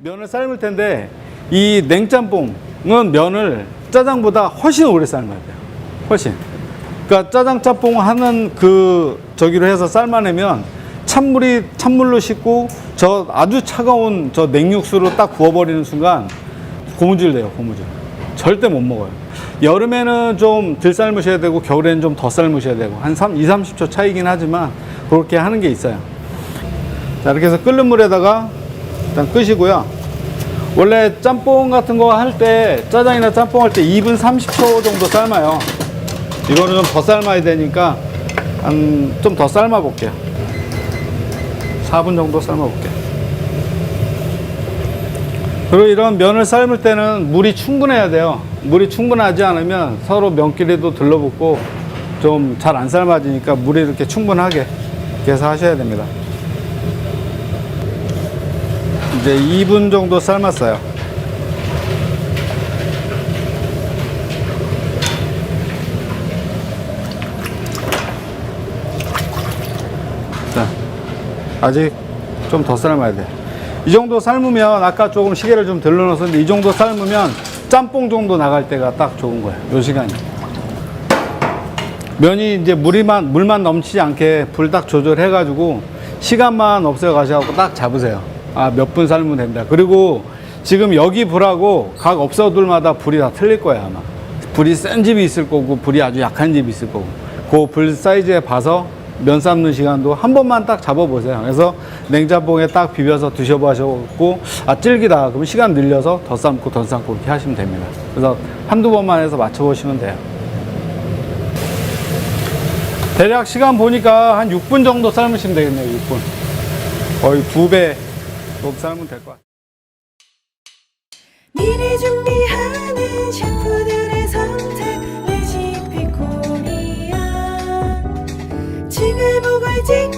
면을 삶을 텐데 이 냉짬뽕은 면을 짜장보다 훨씬 오래 삶아야 돼요. 훨씬. 그러니까 짜장 짬뽕 하는 그 저기로 해서 삶아내면 찬물이 찬물로 씻고 저 아주 차가운 저 냉육수로 딱 부어버리는 순간 고무줄 돼요. 고무줄. 절대 못 먹어요. 여름에는 좀 덜 삶으셔야 되고 겨울에는 좀 더 삶으셔야 되고 한 3, 2, 30초 차이긴 하지만 그렇게 하는 게 있어요. 자 이렇게 해서 끓는 물에다가 일단 끄시고요. 원래 짬뽕 같은 거 할 때 짜장이나 짬뽕 할 때 2분 30초 정도 삶아요. 이거는 좀 더 삶아야 되니까 한 좀 더 삶아 볼게요. 4분 정도 삶아 볼게요. 그리고 이런 면을 삶을 때는 물이 충분해야 돼요. 물이 충분하지 않으면 서로 면끼리도 들러붙고 좀 잘 안 삶아지니까 물이 이렇게 충분하게 해서 하셔야 됩니다. 이제 2분 정도 삶았어요. 자, 아직 좀 더 삶아야 돼. 이 정도 삶으면 아까 조금 시계를 좀 들러놨었는데 이 정도 삶으면 짬뽕 정도 나갈 때가 딱 좋은 거예요. 요 시간이. 면이 이제 물이만 물만 넘치지 않게 불 딱 조절해 가지고 시간만 없애 가셔갖고 딱 잡으세요. 아 몇 분 삶으면 됩니다. 그리고 지금 여기 불하고 각 업소들마다 불이 다 틀릴 거예요 아마. 불이 센 집이 있을 거고 불이 아주 약한 집이 있을 거고 그 불 사이즈에 봐서 면 삶는 시간도 한 번만 딱 잡아보세요. 그래서 냉짬뽕에 딱 비벼서 드셔보시고 아 질기다 그럼 시간 늘려서 더 삶고 더 삶고 이렇게 하시면 됩니다. 그래서 한두 번만 해서 맞춰보시면 돼요. 대략 시간 보니까 한 6분 정도 삶으시면 되겠네요, 6분. 거의 두 배 못 살면 될 거야. 미리 준비하는 셰프들의 선택 레시피 코리아 지금 보고 찍